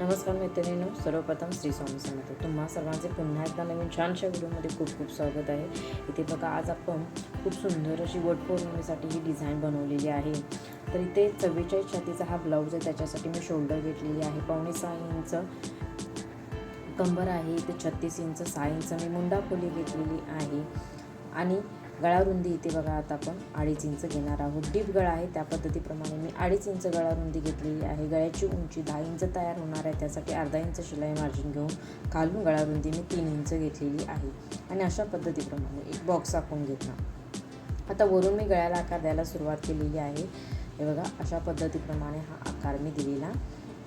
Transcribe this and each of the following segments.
नमस्कार मैत्रिणींनो सर्वप्रथम श्री स्वामी समर्थ. तुम्हा सर्वांचे पुन्हा एकदा नवीन छानशा व्हिडिओमध्ये खूप खूप स्वागत आहे. इथे बघा आज आपण खूप सुंदर अशी वट ही डिझाईन बनवलेली आहे. तर इथे चव्वेचाळीस छातीचा हा ब्लाऊज आहे त्याच्यासाठी मी शोल्डर घेतलेली आहे. पावणे सहा इंच कंबर आहे इथे छत्तीस इंच सहा इंच मी मुंडा खोली घेतलेली आहे. आणि गळारुंदी इथे बघा आता आपण अडीच इंच घेणार आहोत. डीप गळा आहे त्या पद्धतीप्रमाणे मी अडीच इंच गळारुंदी घेतलेली आहे. गळ्याची उंची दहा इंच तयार होणार आहे. त्यासाठी अर्धा इंच शिलाई मार्जिन घेऊन खालून गळारुंदी मी तीन इंच घेतलेली आहे. आणि अशा पद्धतीप्रमाणे एक बॉक्स आखून घेतला. आता वरून मी गळ्याला आकार द्यायला सुरुवात केलेली आहे. हे बघा अशा पद्धतीप्रमाणे हा आकार मी दिलेला.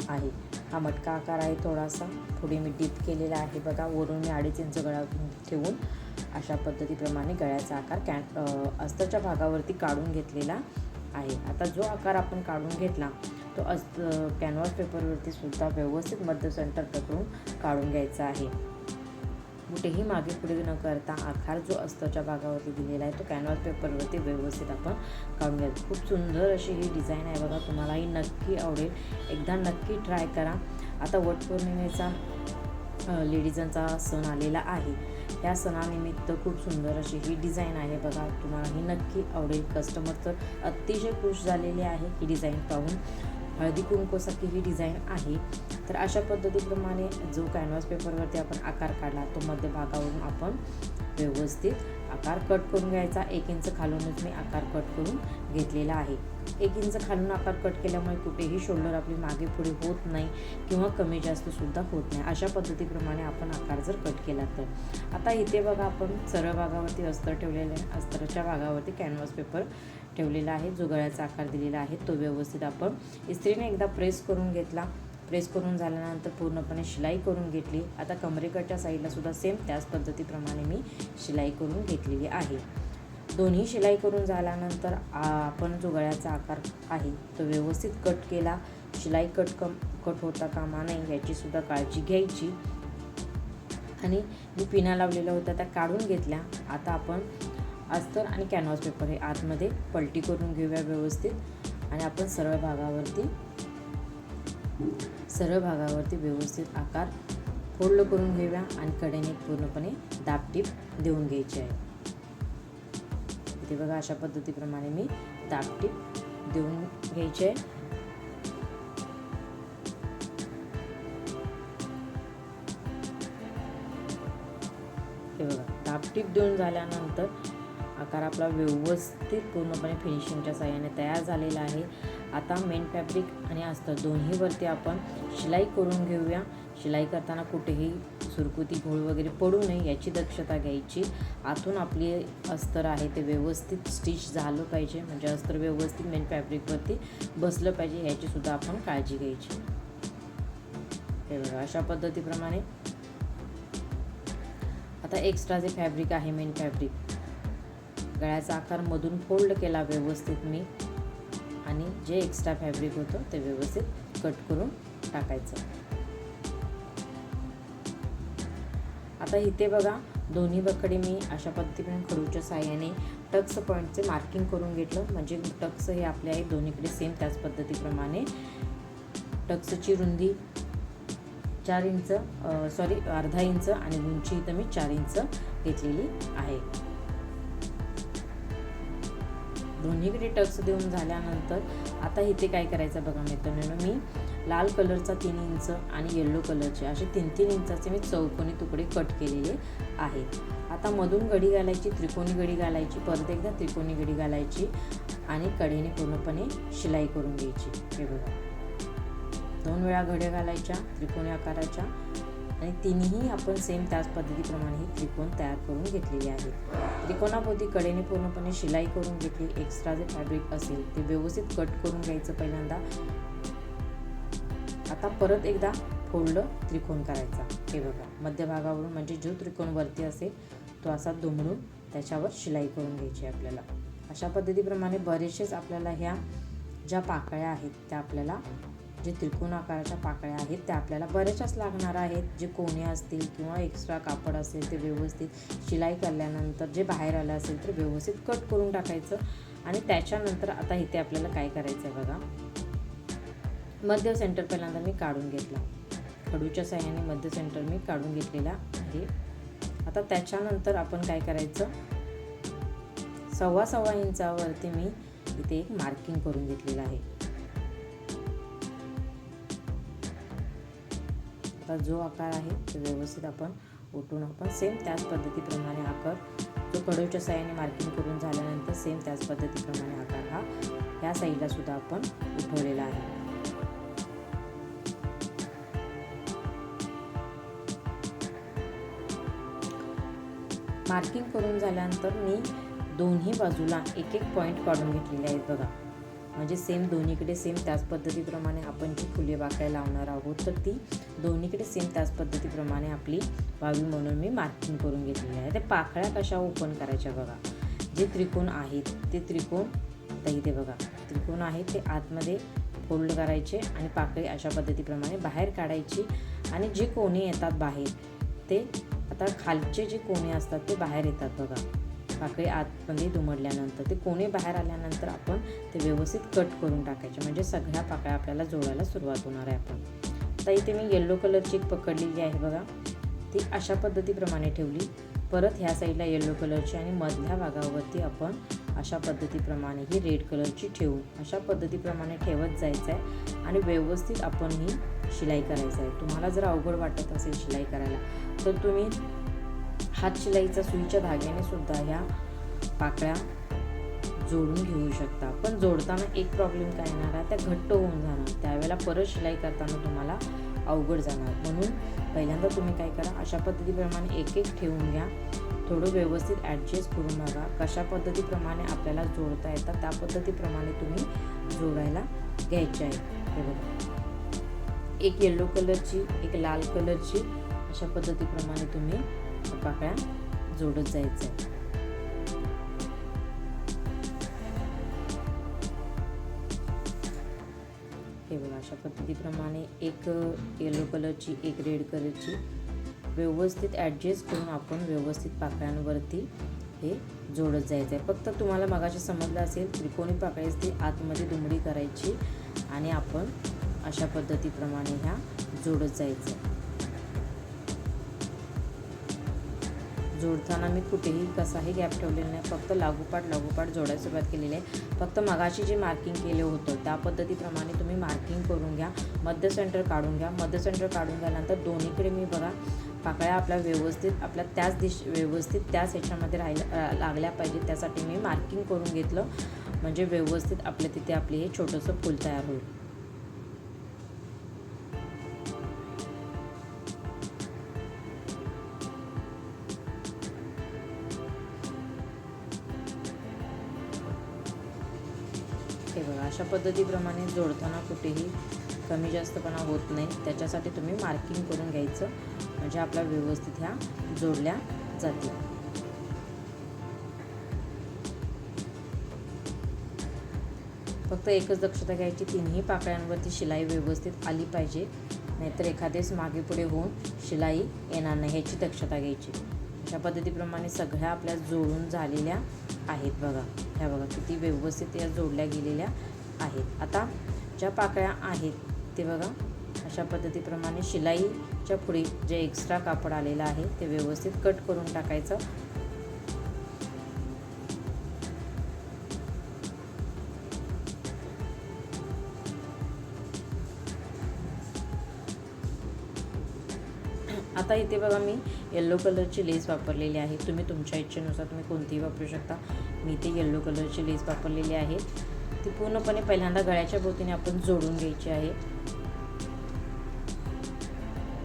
आहे. हा मटका आकार आहे थोडासा. पुढे मी डीप केलेला आहे बघा. वरून मी अडीच इंच गळा ठेवून अशा पद्धतीप्रमाणे गळ्याचा आकार कॅन अस्तरच्या भागावरती काढून घेतलेला आहे. आता जो आकार आपण काढून घेतला तो अस्त कॅनव्हास पेपरवरती सुद्धा व्यवस्थित मध्य सेंटर पकडून काढून घ्यायचा आहे. कुठेही मागे पुढे न करता आकार जो अस्तरच्या भागावरती दिलेला आहे तो कॅनव्हास पेपरवरती व्यवस्थित आपण काढून घ्यायचं खूप सुंदर अशी ही डिझाईन आहे बघा तुम्हाला ही नक्की आवडेल. एकदा नक्की ट्राय करा. आता वटपौर्णिमेचा लेडीजांचा सण आलेला आहे. या सणानिमित्त खूप सुंदर अशी ही डिझाईन आहे बघा तुम्हाला ही नक्की आवडेल. कस्टमर तर अतिशय खुश झालेले आहे ही डिझाईन पाहून. हळदी कुंकूसारखी ही डिझाईन आहे. तर अशा पद्धतीप्रमाणे जो कॅनव्हास पेपरवरती आपण आकार काढला तो मध्यभागावरून आपण व्यवस्थित आकार कट करून घ्यायचा. एक इंच खालूनच मी आकार कट करून घेतलेला आहे. एक इंच खालून आकार कट केल्यामुळे कुठेही शोल्डर आपली मागे पुढे होत नाही किंवा कमी जास्त सुद्धा होत नाही. अशा पद्धतीप्रमाणे आपण आकार जर कट केला तर. आता इथे बघा आपण सरळ भागावरती अस्तर ठेवलेलं आहे. अस्तरच्या भागावरती कॅनव्हास पेपर ठेवलेला आहे जो गळ्याचा आकार दिलेला आहे तो व्यवस्थित आपण इस्त्रीने एकदा प्रेस करून घेतला. प्रेस करून झाल्यानंतर पूर्णपणे शिलाई करून घेतली. आता कमरेकडच्या साईडला सुद्धा सेम त्याच पद्धतीप्रमाणे मी शिलाई करून घेतलेली आहे. दोन्ही शिलाई करून झाल्यानंतर आपण जो गळ्याचा आकार आहे तो व्यवस्थित कट केला. शिलाई कट कम कट होता कामा नाही याचीसुद्धा काळजी घ्यायची. आणि मी पिना लावलेल्या होत्या त्या काढून घेतल्या. आता आपण अस्तर आणि कॅनव्हास पेपर हे आतमध्ये पलटी करून घेऊया व्यवस्थित. आणि आपण सरळ भागावरती सरळ भागावरती व्यवस्थित आकार फोल्ड करून घेऊया आणि कडेने पूर्णपणे दाबटीप देऊन घ्यायची आहे. इथे बघा अशा पद्धतीप्रमाणे मी दाबटीप देऊन घ्यायची आहे. हे बघा दाबटीप देऊन झाल्यानंतर आकार आपला व्यवस्थित पूर्णपणे फिनिशिंगच्या साह्याने तयार झालेला आहे. आता मेन फॅब्रिक आणि अस्तर दोन्हीवरती आपण शिलाई करून घेऊया. शिलाई करताना कुठेही सुरकुती घोळ वगैरे पडू नये याची दक्षता घ्यायची. आतून आपली अस्तर आहे ते व्यवस्थित स्टिच झालं पाहिजे. म्हणजे अस्तर व्यवस्थित मेन फॅब्रिकवरती बसलं पाहिजे याचीसुद्धा आपण काळजी घ्यायची. हे बघा अशा पद्धतीप्रमाणे. आता एक्स्ट्रा जे फॅब्रिक आहे मेन फॅब्रिक गळ्याचा आकार मधून फोल्ड केला व्यवस्थित मी. आणि जे एक्स्ट्रा फॅब्रिक होतं ते व्यवस्थित कट करून टाकायचं. आता इथे बघा दोन्ही बकडे मी अशा पद्धतीने खडूच्या साह्याने टक्स पॉईंटचे मार्किंग करून घेतलं. म्हणजे टक्स हे आपले आहे दोन्हीकडे सेम त्याच पद्धतीप्रमाणे. टक्सची रुंदी चार इंच सॉरी अर्धा इंच आणि उंची इथं मी चार इंच घेतलेली आहे. दोन्हीकडे टक्स देऊन झाल्यानंतर आता इथे काय करायचं बघा मित्रांनो मी लाल कलरचा तीन इंच आणि येल्लो कलरचे असे तीन तीन इंचाचे मी चौकोनी तुकडे कट केलेले आहेत. आता मधून गडी घालायची त्रिकोणी गडी घालायची परत एकदा त्रिकोणी गडी घालायची आणि कडेने पूर्णपणे शिलाई करून घ्यायची. हे बघा. दोन वेळा घड्या घालायच्या त्रिकोणी आकाराच्या आणि तिन्ही आपण सेम त्याच पद्धतीप्रमाणे ही त्रिकोण तयार करून घेतलेली आहे. त्रिकोणाभोवती कडेने पूर्णपणे शिलाई करून घेतली एक्स्ट्रा जे फॅब्रिक असेल ते व्यवस्थित कट करून घ्यायचं पहिल्यांदा. आता परत एकदा फोल्ड त्रिकोण करायचा. हे बघा मध्यभागावरून म्हणजे जो त्रिकोण वरती असेल तो असा दुमडून त्याच्यावर शिलाई करून घ्यायची आपल्याला. अशा पद्धतीप्रमाणे बरेचसेच आपल्याला ह्या ज्या पाकळ्या आहेत त्या आपल्याला जे त्रिकोण आकाराच्या पाकळ्या आहेत त्या आपल्याला बऱ्याचशाच लागणार आहेत. जे कोणे असतील किंवा एक्स्ट्रा कापड असेल ते व्यवस्थित शिलाई केल्यानंतर जे बाहेर आलं असेल तर व्यवस्थित कट करून टाकायचं. आणि त्याच्यानंतर आता इथे आपल्याला काय करायचं आहे बघा? मध्य सेंटर पहिल्यांदा मी काढून घेतला. खडूच्या साह्याने मध्य सेंटर मी काढून घेतलेला आहे. आता त्याच्यानंतर आपण काय करायचं? सव्वा सव्वा इंचावरती मी इथे एक मार्किंग करून घेतलेलं आहे. आता जो आकार आहे तो व्यवस्थित आपण उठून आपण सेम त्याच पद्धतीप्रमाणे आकार जो कडोच्या साह्याने मार्किंग करून झाल्यानंतर सेम त्याच पद्धतीप्रमाणे आकार हा ह्या साईडला सुद्धा आपण उठवलेला आहे. मार्किंग करून झाल्यानंतर मी दोन्ही बाजूला एक एक पॉईंट काढून घेतलेले आहेत बघा. म्हणजे सेम दोन्हीकडे सेम त्याच पद्धतीप्रमाणे आपण जी फुले बाकाय लावणार आहोत तर ती दोन्हीकडे सेम त्याच पद्धतीप्रमाणे आपली व्हावी म्हणून मी मार्किंग करून घेतलेली आहे. त्या पाकळ्या कशा ओपन करायच्या बघा. जे त्रिकोण आहेत ते त्रिकोण आता इथे बघा. त्रिकोण आहेत ते आतमध्ये फोल्ड करायचे आणि पाकळी अशा पद्धतीप्रमाणे बाहेर काढायची आणि जे कोणी येतात बाहेर ते आता खालचे जे कोणी असतात ते बाहेर येतात बघा. पाकळी आतमध्ये दुमडल्यानंतर ते कोणे बाहेर आल्यानंतर आपण ते व्यवस्थित कट करून टाकायचे. म्हणजे सगळ्या पाकळ्या आपल्याला जोडायला सुरुवात होणार आहे आपण. आता इथे मी येल्लो कलरची एक पकडलेली आहे बघा. ती अशा पद्धतीप्रमाणे ठेवली. परत ह्या साईडला येल्लो कलरची आणि मधल्या भागावरती आपण अशा पद्धतीप्रमाणे ही रेड कलरची ठेवून अशा पद्धतीप्रमाणे ठेवत जायचं आहे आणि व्यवस्थित आपण ही शिलाई करायचं आहे तुम्हाला जर अवघड वाटत असेल शिलाई करायला तर तुम्ही हात शिलाईचा सुईच्या धाग्याने सुद्धा ह्या पाकळ्या जोडून घेऊ शकता. पण जोडताना एक प्रॉब्लेम काय येणार आहे? त्या घट्ट होऊन जाणार. त्यावेळेला परत शिलाई करताना तुम्हाला अवघड जाणार. म्हणून पहिल्यांदा तुम्ही काय करा अशा पद्धतीप्रमाणे एक एक ठेवून घ्या. थोडं व्यवस्थित ॲडजस्ट करून बघा. कशा पद्धतीप्रमाणे आपल्याला जोडता येतात त्या पद्धतीप्रमाणे तुम्ही जोडायला घ्यायचे आहे. हे बघा. एक येल्लो कलरची एक लाल कलरची अशा पद्धतीप्रमाणे तुम्ही पाकळ्या जोडत जायचं आहे हे बघा अशा पद्धतीप्रमाणे एक येलो कलरची एक रेड कलरची व्यवस्थित ॲडजस्ट करून आपण व्यवस्थित पाकळ्यांवरती हे जोडत जायचं आहे फक्त तुम्हाला मगाशी समजलं असेल त्रिकोणी पाकळी ती आतमध्ये दुमडी करायची आणि आपण अशा पद्धतीप्रमाणे ह्या जोडत जायचं आहे जोडताना मी कुठेही कसाही गॅप ठेवलेला नाही. फक्त लागोपाठ लागोपाठ जोडायला सुरुवात केलेली आहे. फक्त मगाशी जे मार्किंग केलं होतं त्या पद्धतीप्रमाणे तुम्ही मार्किंग करून घ्या. मध्य सेंटर काढून घ्या. मध्य सेंटर काढून घ्यानंतर दोन्हीकडे मी बघा पाकळ्या आपल्या व्यवस्थित आपल्या त्याच दिश व्यवस्थित त्याच ह्याच्यामध्ये राहिल्या लागल्या पाहिजे त्यासाठी मी मार्किंग करून घेतलं. म्हणजे व्यवस्थित आपल्या तिथे आपले हे छोटंसं फूल तयार होईल. पद्धतीप्रमाणे जोडताना कुठेही कमी जास्तपणा होत नाही. त्याच्यासाठी तुम्ही मार्किंग करून घ्यायचं. म्हणजे आपल्या व्यवस्थित ह्या जोडल्या जातील. फक्त एकच दक्षता घ्यायची. तिन्ही पाकळ्यांवरती शिलाई व्यवस्थित आली पाहिजे. नाहीतर एखादेच मागे पुढे होऊन शिलाई येणार नाही. ह्याची दक्षता घ्यायची. अशा पद्धतीप्रमाणे सगळ्या आपल्या जोडून झालेल्या आहेत बघा. ह्या बघा किती व्यवस्थित या जोडल्या गेलेल्या आहेत. आता ज्या पाकळ्या आहेत ते बघा. अशा पद्धतीप्रमाणे शिलाईच्या पुढे जे एक्स्ट्रा कापड आलेलं आहे ते व्यवस्थित कट करून टाकायचं. आता इथे बघा मी येल्लो कलरची लेस वापरलेली आहे. तुम्ही तुमच्या इच्छेनुसार तुम्ही कोणतीही वापरू शकता. मी इथे येल्लो कलरची लेस वापरलेली आहे. ती पूर्णपणे पहिल्यांदा गळ्याच्या भोवतीने आपण जोडून घ्यायची आहे.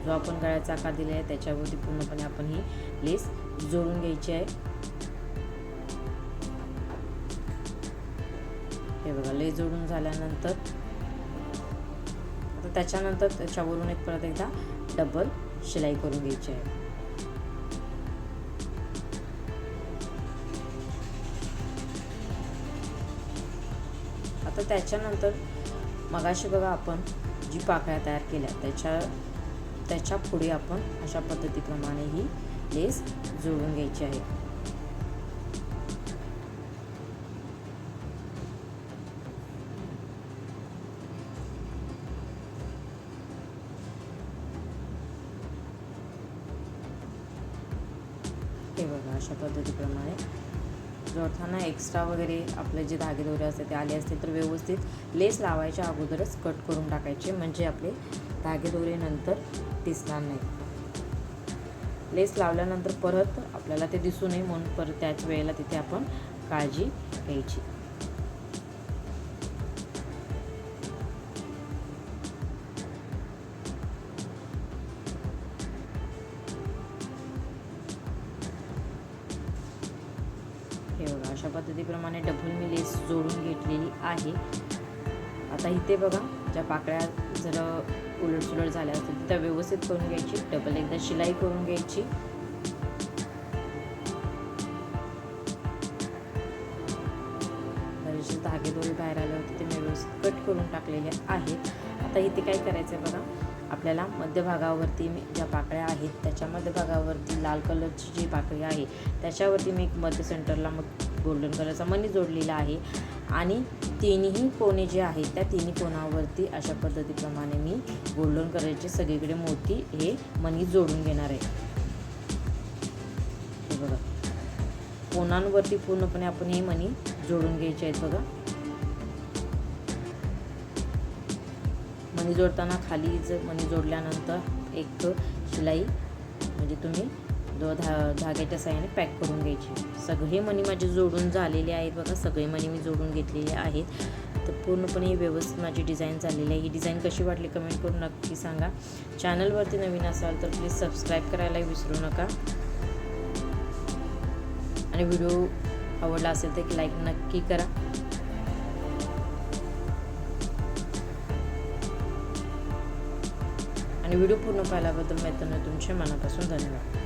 जो आपण गळ्याचा आकार दिला आहे त्याच्यावरती पूर्णपणे आपण ही लेस जोडून घ्यायची आहे. हे बघा लेस जोडून झाल्यानंतर आता त्याच्यानंतर त्याच्यावरून एक परत एकदा डबल शिलाई करून घ्यायची आहे. तर त्याच्यानंतर मगाशी बघा आपण जी पाकळ्या तयार केल्या त्याच्या त्याच्या पुढे आपण अशा पद्धतीप्रमाणे ही लेस जोडून घ्यायची आहे. हे बघा अशा पद्धतीप्रमाणे जोडताना एक्स्ट्रा वगैरे आपले जे धागेदोरे असते ते आले असतील तर व्यवस्थित लेस लावायच्या अगोदरच कट करून टाकायचे. म्हणजे आपले धागेदोरे नंतर दिसणार नाही लेस लावल्यानंतर परत आपल्याला ते दिसू नये म्हणून परत त्याच वेळेला तिथे आपण काळजी घ्यायची. आता इथे बघा ज्या पाकळ्या जर उलटसुलट झाल्या असतील तर त्या व्यवस्थित करून घ्यायची डबल एकदा शिलाई करून घ्यायची. बरेचसे धागे दोरे बाहेर आले होते ते मी व्यवस्थित कट करून टाकलेले आहेत. आता इथे काय करायचं आहे बघा आपल्याला मध्यभागावरती मी ज्या पाकळ्या आहेत त्याच्या मध्यभागावरती लाल कलरची जी पाकळी आहे त्याच्यावरती मी एक मध्य सेंटरला मग गोल्डन कलरचा मनी जोडलेला आहे. आणि तिन्ही कोणे जे आहेत त्या तिन्ही कोणावरती अशा पद्धतीप्रमाणे मी गोल्डन कलरचे सगळीकडे मोती हे मनी जोडून घेणार आहे. हे बघा. कोणांवरती पूर्णपणे आपण हे मनी जोडून घ्यायचे आहेत बघा. मणी जोडताना खाली जर मणी जोडल्यानंतर एक शिलाई म्हणजे तुम्ही दो धा धाग्याच्या साह्याने पॅक करून घ्यायची. सगळे मणी माझे जोडून झालेले आहेत बघा सगळे मणी मी जोडून घेतलेले आहेत. तर पूर्णपणे व्यवस्थित माझी डिझाईन झालेली आहे. ही डिझाईन कशी वाटली कमेंट करून नक्की सांगा. चॅनलवरती नवीन असाल तर प्लीज सबस्क्राईब करायला विसरू नका. आणि व्हिडिओ आवडला असेल तर लाईक नक्की करा. आणि व्हिडिओ पूर्ण पाहिल्याबद्दल मैत्रिणी तुमचे मनापासून धन्यवाद.